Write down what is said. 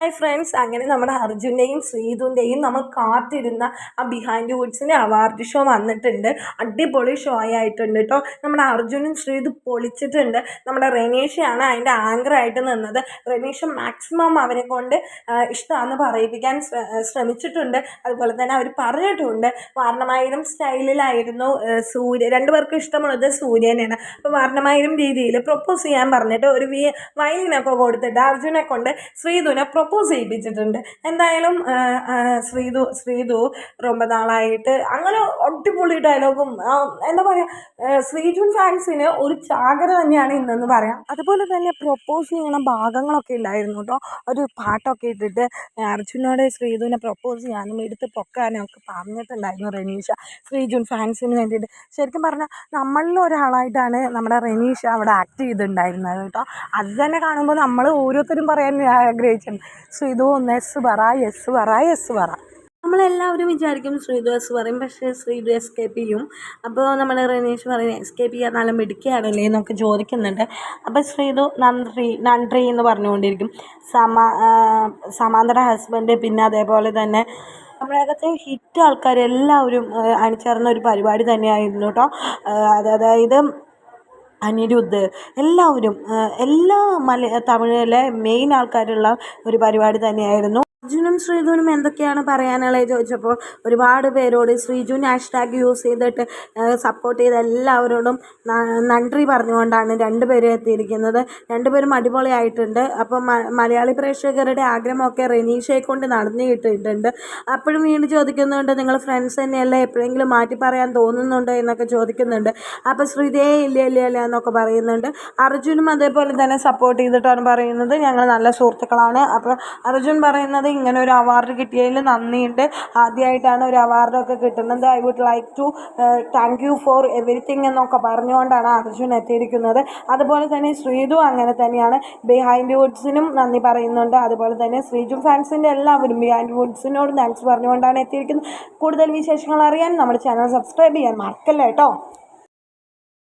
Hi friends അങ്ങനെ നമ്മുടെ അർജുന്റെയും ശ്രീതുന്റെയും നമ്മൾ കാത്തിരുന്ന ആ ബിഹൈൻഡ് വുഡ്സിന്റെ അവാർഡ് ഷോ വന്നിട്ടുണ്ട്. അടിപൊളി ഷോ ആയിട്ടുണ്ട് കേട്ടോ നമ്മുടെ അർജുനും ശ്രീതു പൊളിച്ചിട്ടുണ്ട്. നമ്മുടെ റെനീഷയാണ് അതിന്റെ ആങ്കറായിട്ട് നിന്നത്. റെനീഷ് മാക്സിമം അവരെ കൊണ്ട് ഇഷ്ടമാണെന്ന് പറയിപ്പിക്കാൻ ശ്രമിച്ചിട്ടുണ്ട്. അതുപോലെ തന്നെ അവർ പറഞ്ഞിട്ടുണ്ട്. വർണമായിരം സ്റ്റൈലിലായിരുന്നു സൂര്യ രണ്ടുപേർക്കും ഇഷ്ടമുള്ളത് സൂര്യനാണ് അപ്പോൾ വർണമായിരം രീതിയിൽ പ്രൊപ്പോസ് ചെയ്യാൻ പറഞ്ഞിട്ട് ഒരു വി വയലിനൊക്കെ കൊടുത്തിട്ട് അർജുനെ കൊണ്ട് ശ്രീതുവിനെ പ്രൊപ്പോസ് ചെയ്യിപ്പിച്ചിട്ടുണ്ട് എന്തായാലും ശ്രീതു ശ്രീതു ரொம்ப നാളായിട്ട് അങ്ങനെ അടിപൊളി ഡയലോഗും എന്താ പറയുക ശ്രീജുൻ ഫാൻസിന് ഒരു ചാകര തന്നെയാണ് ഇന്നെന്ന് പറയാം അതുപോലെ തന്നെ പ്രൊപ്പോസ് ചെയ്യണ ഭാഗങ്ങളൊക്കെ ഇല്ലായിരുന്നു കേട്ടോ ഒരു പാട്ടൊക്കെ ഇട്ടിട്ട് അർജുനോട് ശ്രീതുവിനെ പ്രൊപ്പോസ് ചെയ്യാനും എടുത്ത് പൊക്കാനും ഒക്കെ പറഞ്ഞിട്ടുണ്ടായിരുന്നു റെനീഷ ശ്രീജുൻ ഫാൻസിന് വേണ്ടിയിട്ട് ശരിക്കും പറഞ്ഞാൽ നമ്മളിൽ ഒരാളായിട്ടാണ് നമ്മുടെ റെനീഷ അവിടെ ആക്ട് ചെയ്തിട്ടുണ്ടായിരുന്നത് കേട്ടോ അത് തന്നെ കാണുമ്പോൾ നമ്മൾ ഓരോരുത്തരും പറയാൻ ആഗ്രഹിച്ചിട്ടുണ്ട് ശ്രീതു ഒന്ന് എസ് പറ എസ് പറ എസ് പറ. നമ്മളെല്ലാവരും വിചാരിക്കും ശ്രീതു എസ് പറയും പക്ഷേ ശ്രീതു എസ്കേപ്പ് ചെയ്യും അപ്പോൾ നമ്മൾ റനീഷ് പറയും എസ്കേപ്പ് ചെയ്യാൻ നല്ല മിടുക്കിയാണല്ലേ എന്നൊക്കെ ചോദിക്കുന്നുണ്ട്. അപ്പോൾ ശ്രീതു നന്ദി നന്ദി എന്ന് പറഞ്ഞുകൊണ്ടിരിക്കും. സമാ സമാന്തര ഹസ്ബൻഡ് പിന്നെ അതേപോലെ തന്നെ നമ്മളകത്തെ ഹിറ്റ് ആൾക്കാരെല്ലാവരും അണിച്ചേർന്ന ഒരു പരിപാടി തന്നെയായിരുന്നു കേട്ടോ അതായത് അനിരുദ്ധ് എല്ലാവരും എല്ലാ മല തമിഴിലെ മെയിൻ ആൾക്കാരുള്ള ഒരു പരിപാടി തന്നെയായിരുന്നു. അർജുനും ശ്രീജുനും എന്തൊക്കെയാണ് പറയാനുള്ളത്? ചോദിച്ചപ്പോൾ ഒരുപാട് പേരോട് ശ്രീജു ഹാഷ്ടാഗ് യൂസ് ചെയ്തിട്ട് സപ്പോർട്ട് ചെയ്ത എല്ലാവരോടും നന്ദി പറഞ്ഞുകൊണ്ടാണ് രണ്ടുപേരും എത്തിയിരിക്കുന്നത്. രണ്ടുപേരും അടിപൊളിയായിട്ടുണ്ട്. അപ്പം മലയാളി പ്രേക്ഷകരുടെ ആഗ്രഹമൊക്കെ റെനീഷയെ കൊണ്ട് നടന്നു കിട്ടിയിട്ടുണ്ട്. അപ്പോഴും വീണ്ടും ചോദിക്കുന്നുണ്ട് നിങ്ങൾ ഫ്രണ്ട്സ് തന്നെയല്ലേ? എപ്പോഴെങ്കിലും മാറ്റി പറയാൻ തോന്നുന്നുണ്ടോ? എന്നൊക്കെ ചോദിക്കുന്നുണ്ട്. അപ്പോൾ ശ്രീതയെ ഇല്ല ഇല്ല ഇല്ല എന്നൊക്കെ പറയുന്നുണ്ട്. അർജുനും അതേപോലെ തന്നെ സപ്പോർട്ട് ചെയ്തിട്ടാണ് പറയുന്നത്. ഞങ്ങൾ നല്ല സുഹൃത്തുക്കളാണ്. അപ്പോൾ അർജുൻ പറയുന്നത് ഇങ്ങനെ ഒരു അവാർഡ് കിട്ടിയതിൽ നന്ദിയുണ്ട്. ആദ്യമായിട്ടാണ് ഒരു അവാർഡൊക്കെ കിട്ടുന്നത്. I would like to thank you for everything എന്നൊക്കെ പറഞ്ഞുകൊണ്ടാണ് അർജുൻ എത്തിയിരിക്കുന്നത്. അതുപോലെ തന്നെ ശ്രീതു അങ്ങനെ തന്നെയാണ്. ബിഹൈൻഡ് വുഡ്സിനും നന്ദി പറയുന്നുണ്ട്. അതുപോലെ തന്നെ ശ്രീജു ഫാൻസിന്റെ എല്ലാവരും ബിഹൈൻഡ് വുഡ്സിനോട് താങ്ക്സ് പറഞ്ഞുകൊണ്ടാണ് എത്തിയിരിക്കുന്നത്. കൂടുതൽ വിശേഷങ്ങൾ അറിയാൻ നമ്മുടെ ചാനൽ സബ്സ്ക്രൈബ് ചെയ്യാൻ മറക്കല്ല കേട്ടോ